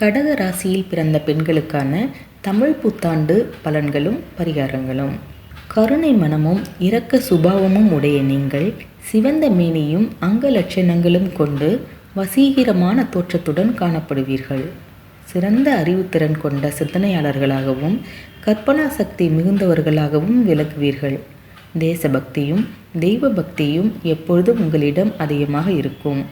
கடக ராசியில் பிறந்த பெண்களுக்கான தமிழ் புத்தாண்டு பலன்களும் பரிகாரங்களும். கருணை மனமும் இரக்க சுபாவமும் உடைய நீங்கள் சிவந்த மேனியும் அங்க லட்சணங்களும் கொண்டு வசீகரமான தோற்றத்துடன் காணப்படுவீர்கள். சிறந்த அறிவுத்திறன் கொண்ட சிந்தனையாளர்களாகவும் கற்பனா சக்தி மிகுந்தவர்களாகவும் விளக்குவீர்கள். தேசபக்தியும் தெய்வ பக்தியும் எப்பொழுதும் உங்களிடம் அதிகமாக இருக்கும்.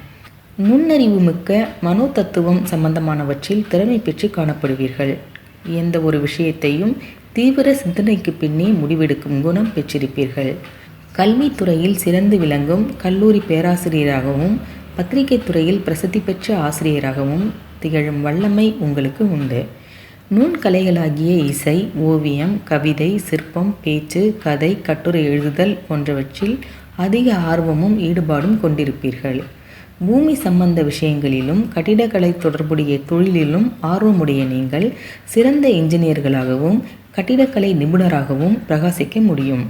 நுண்ணறிவு மிக்க மனோ தத்துவம் சம்பந்தமானவற்றில் திறமை பெற்று காணப்படுவீர்கள். எந்த ஒரு விஷயத்தையும் தீவிர சிந்தனைக்கு பின்னே முடிவெடுக்கும் குணம் பெற்றிருப்பீர்கள். கல்வித்துறையில் சிறந்து விளங்கும் கல்லூரி பேராசிரியராகவும் பத்திரிகை துறையில் பிரசித்தி பெற்ற ஆசிரியராகவும் திகழும் வல்லமை உங்களுக்கு உண்டு. நூன்கலைகளாகிய இசை ஓவியம் கவிதை சிற்பம் பேச்சு கதை கட்டுரை எழுதுதல் போன்றவற்றில் அதிக ஆர்வமும் ஈடுபாடும் கொண்டிருப்பீர்கள். பூமி சம்பந்த விஷயங்களிலும் கட்டிடக்கலை தொடர்புடைய தொழிலிலும் ஆர்வமுடைய நீங்கள் சிறந்த இன்ஜினியர்களாகவும் கட்டிடக்கலை நிபுணராகவும் பிரகாசிக்க முடியும்.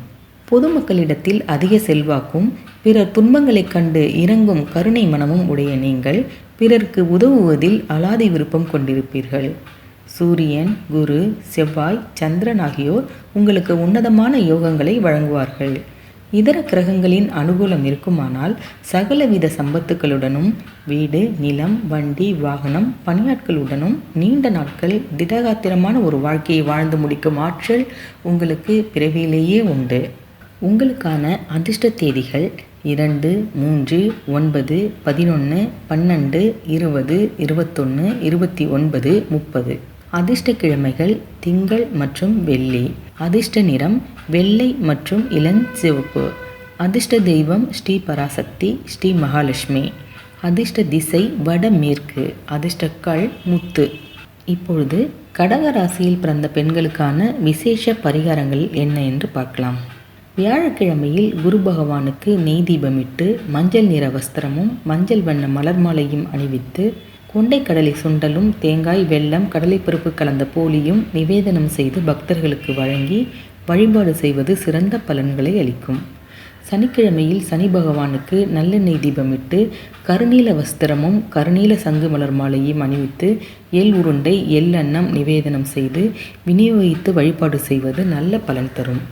பொதுமக்களிடத்தில் அதிக செல்வாக்கும் பிறர் துன்பங்களைக் கண்டு இறங்கும் கருணை மனமும் உடைய நீங்கள் பிறர்க்கு உதவுவதில் அலாதி விருப்பம் கொண்டிருப்பீர்கள். சூரியன் குரு செவ்வாய் சந்திரன் ஆகியோர் உங்களுக்கு உன்னதமான யோகங்களை வழங்குவார்கள். இதர கிரகங்களின் அனுகூலம் இருக்குமானால் சகலவித சம்பத்துக்களுடனும் வீடு நிலம் வண்டி வாகனம் பணியாட்களுடனும் நீண்ட நாட்கள் திடகாத்திரமான ஒரு வாழ்க்கையை வாழ்ந்து முடிக்கும் ஆற்றல் உங்களுக்கு பிறவியிலேயே உண்டு. உங்களுக்கான அதிர்ஷ்ட தேதிகள் இரண்டு மூன்று ஒன்பது பதினொன்று பன்னெண்டு இருபது இருபத்தொன்று இருபத்தி ஒன்பது முப்பது. அதிர்ஷ்ட கிழமைகள் திங்கள் மற்றும் வெள்ளி. அதிர்ஷ்ட நிறம் வெள்ளை மற்றும் இளஞ்சிவப்பு அதிர்ஷ்ட தெய்வம் ஸ்ரீ பராசக்தி ஸ்ரீ மகாலட்சுமி. அதிர்ஷ்ட திசை வடமேற்கு அதிர்ஷ்டக்கள் முத்து. இப்பொழுது கடக ராசியில் பிறந்த பெண்களுக்கான விசேஷ பரிகாரங்கள் என்ன என்று பார்க்கலாம். வியாழக்கிழமையில் குரு பகவானுக்கு நெய் தீபமிட்டு மஞ்சள் நிற வஸ்திரமும் மஞ்சள் வண்ண மலர் மாலையும் அணிவித்து கொண்டைக்கடலை சுண்டலும் தேங்காய் வெல்லம் கடலைப்பருப்பு கலந்த போலியும் நிவேதனம் செய்து பக்தர்களுக்கு வழங்கி வழிபாடு செய்வது சிறந்த பலன்களை அளிக்கும். சனிக்கிழமையில் சனி பகவானுக்கு நல்லெண்ணெய் தீபமிட்டு கருநீல வஸ்திரமும் கருநீல சங்கு மலர் மாலையும் அணிவித்து எல் உருண்டை எல் அன்னம் நிவேதனம் செய்து விநியோகித்து வழிபாடு செய்வது நல்ல பலன் தரும்.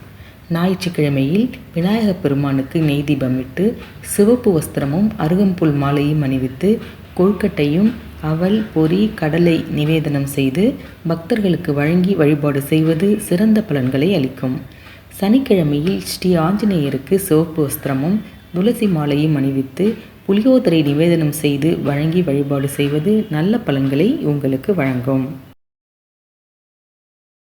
ஞாயிற்றுக்கிழமையில் விநாயகப் பெருமானுக்கு நெய் தீபமிட்டு சிவப்பு வஸ்திரமும் அருகம்புல் மாலையும் அணிவித்து கொழுக்கட்டையும் அவல் பொறி கடலை நிவேதனம் செய்து பக்தர்களுக்கு வழங்கி வழிபாடு செய்வது சிறந்த பலன்களை அளிக்கும். சனிக்கிழமையில் ஸ்ரீ ஆஞ்சநேயருக்கு சிவப்பு வஸ்திரமும் துளசி மாலையும் அணிவித்து புளியோதரை நிவேதனம் செய்து வழங்கி வழிபாடு செய்வது நல்ல பலன்களை உங்களுக்கு வழங்கும்.